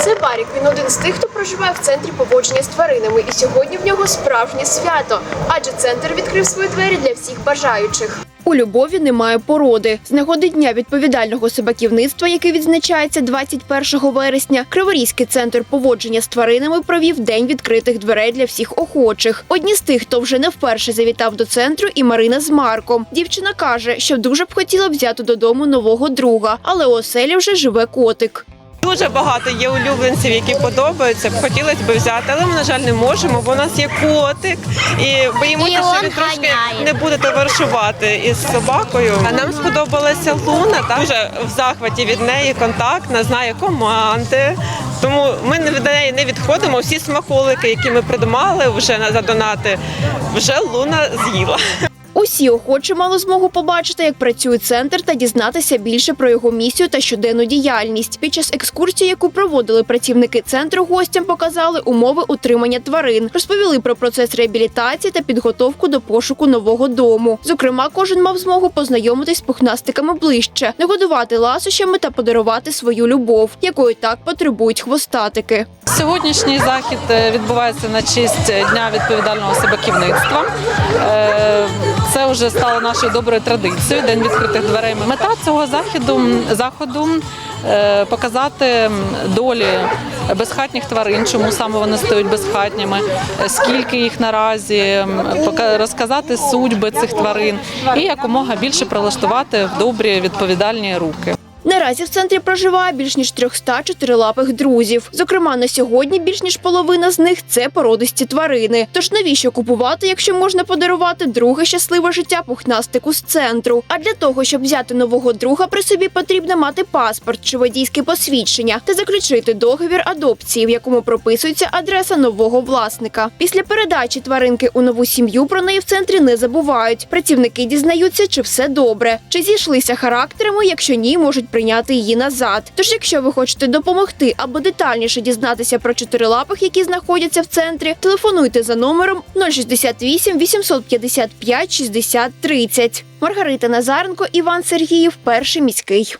Це Барік. Він один з тих, хто проживає в центрі поводження з тваринами, і сьогодні в нього справжнє свято, адже центр відкрив свої двері для всіх бажаючих. У Любові немає породи. З нагоди дня відповідального собаківництва, який відзначається 21 вересня, Криворізький центр поводження з тваринами провів день відкритих дверей для всіх охочих. Одні з тих, хто вже не вперше завітав до центру, і Марина з Марком. Дівчина каже, що дуже б хотіла взяти додому нового друга, але у оселі вже живе котик. Дуже багато є улюбленців, які подобаються. Хотілося б взяти, але ми, на жаль, не можемо, бо у нас є котик, і боїмося, що він трошки не буде товаришувати із собакою. А нам сподобалася Луна, та дуже в захваті від неї, контактна, знає команди. Тому ми від неї не відходимо. Всі смаколики, які ми придумали вже на задонати, вже Луна з'їла. Усі охочі мали змогу побачити, як працює центр та дізнатися більше про його місію та щоденну діяльність. Під час екскурсії, яку проводили працівники центру, гостям показали умови утримання тварин, розповіли про процес реабілітації та підготовку до пошуку нового дому. Зокрема, кожен мав змогу познайомитись з пухнастиками ближче, нагодувати ласощами та подарувати свою любов, якої так потребують хвостатики. Сьогоднішній захід е, відбувається на честь Дня відповідального собаківництва. Це вже стало нашою доброю традицією. День відкритих дверей. Мета цього заходу заходу е, показати долі безхатніх тварин, чому саме вони стають безхатніми, скільки їх наразі, розказати судьби цих тварин і якомога більше прилаштувати в добрі відповідальні руки. Наразі в центрі проживає більш ніж 300 чотирилапих друзів. Зокрема, на сьогодні більш ніж половина з них це породисті тварини. Тож навіщо купувати, якщо можна подарувати друге щасливе життя пухнастику з центру? А для того, щоб взяти нового друга, при собі потрібно мати паспорт чи водійське посвідчення та заключити договір адопції, в якому прописується адреса нового власника. Після передачі тваринки у нову сім'ю про неї в центрі не забувають. Працівники дізнаються, чи все добре, чи зійшлися характерами, якщо ні, можуть прийняти її назад. Тож, якщо ви хочете допомогти або детальніше дізнатися про чотирилапих, які знаходяться в центрі, телефонуйте за номером 068 855 60 30. Маргарита Назаренко, Іван Сергіїв, перший міський.